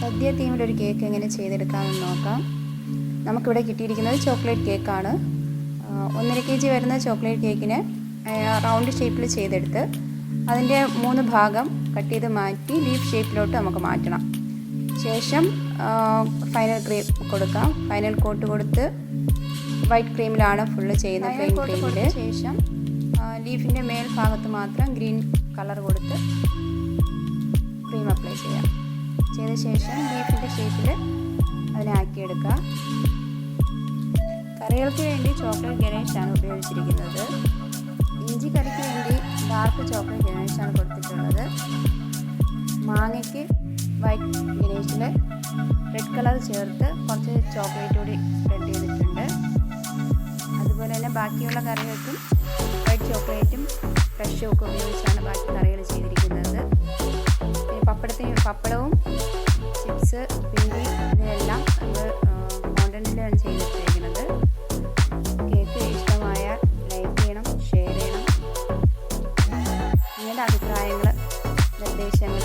സദ്യ തീമിൽ ഒരു കേക്ക് എങ്ങനെ ചെയ്തെടുക്കാമെന്ന് നോക്കാം. നമുക്കിവിടെ കിട്ടിയിരിക്കുന്നത് ചോക്ലേറ്റ് കേക്കാണ് ഒന്നര കെ ജി വരുന്ന ചോക്ലേറ്റ് കേക്കിന് റൗണ്ട് ഷേപ്പിൽ ചെയ്തെടുത്ത് അതിന്റെ മൂന്ന് ഭാഗം കട്ട് ചെയ്ത് മാറ്റി ലീഫ് ഷേപ്പിലോട്ട് നമുക്ക് മാറ്റണം. ശേഷം ഫൈനൽ ക്രീം കൊടുക്കാം. ഫൈനൽ കോട്ട് കൊടുത്ത് വൈറ്റ് ക്രീമിലാണ് ഫുള്ള് ചെയ്യുന്നത് പ്ലെയിൻ ക്രീമിൽ ശേഷം ലീഫിന്റെ മേൽഭാഗത്ത് മാത്രം ഗ്രീൻ കളർ കൊടുത്ത് ശേഷം ബീഫിന്റെ ഷേപ്പിൽ അതിനെ ആക്കിയെടുക്കുക. കറികൾക്ക് വേണ്ടി ചോക്ലേറ്റ് ഗണേഷാണ് ഉപയോഗിച്ചിരിക്കുന്നത്. ഇഞ്ചി കറിക്ക് വേണ്ടി ഡാർക്ക് ചോക്ലേറ്റ് ഗണേഷാണ് കൊടുത്തിട്ടുള്ളത്. മാങ്ങയ്ക്ക് വൈറ്റ് ഗണേഷിൽ റെഡ് കളർ ചേർത്ത് കുറച്ച് ചോക്ലേറ്റ് കൂടി സ്പ്രെഡ് ചെയ്തിട്ടുണ്ട്. അതുപോലെ തന്നെ ബാക്കിയുള്ള കറികൾക്കും വൈറ്റ് ചോക്ലേറ്റും ഫ്രഷും ഒക്കെ ഉപയോഗിച്ചാണ് ബാക്കി കറികൾ ചെയ്തിരിക്കുന്നത്. പിന്നെ പപ്പടത്തിന് പപ്പടവും ബീൻസ് ഉപ്പേരി ഇതെല്ലാം നമ്മൾ കോണ്ടന്റിലാണ് ചെയ്തിട്ടിരിക്കുന്നത്. കേക്ക് ഇഷ്ടമായാൽ ലൈക്ക് ചെയ്യണം ഷെയർ ചെയ്യണം. നിങ്ങളുടെ അഭിപ്രായങ്ങൾ നിർദ്ദേശങ്ങൾ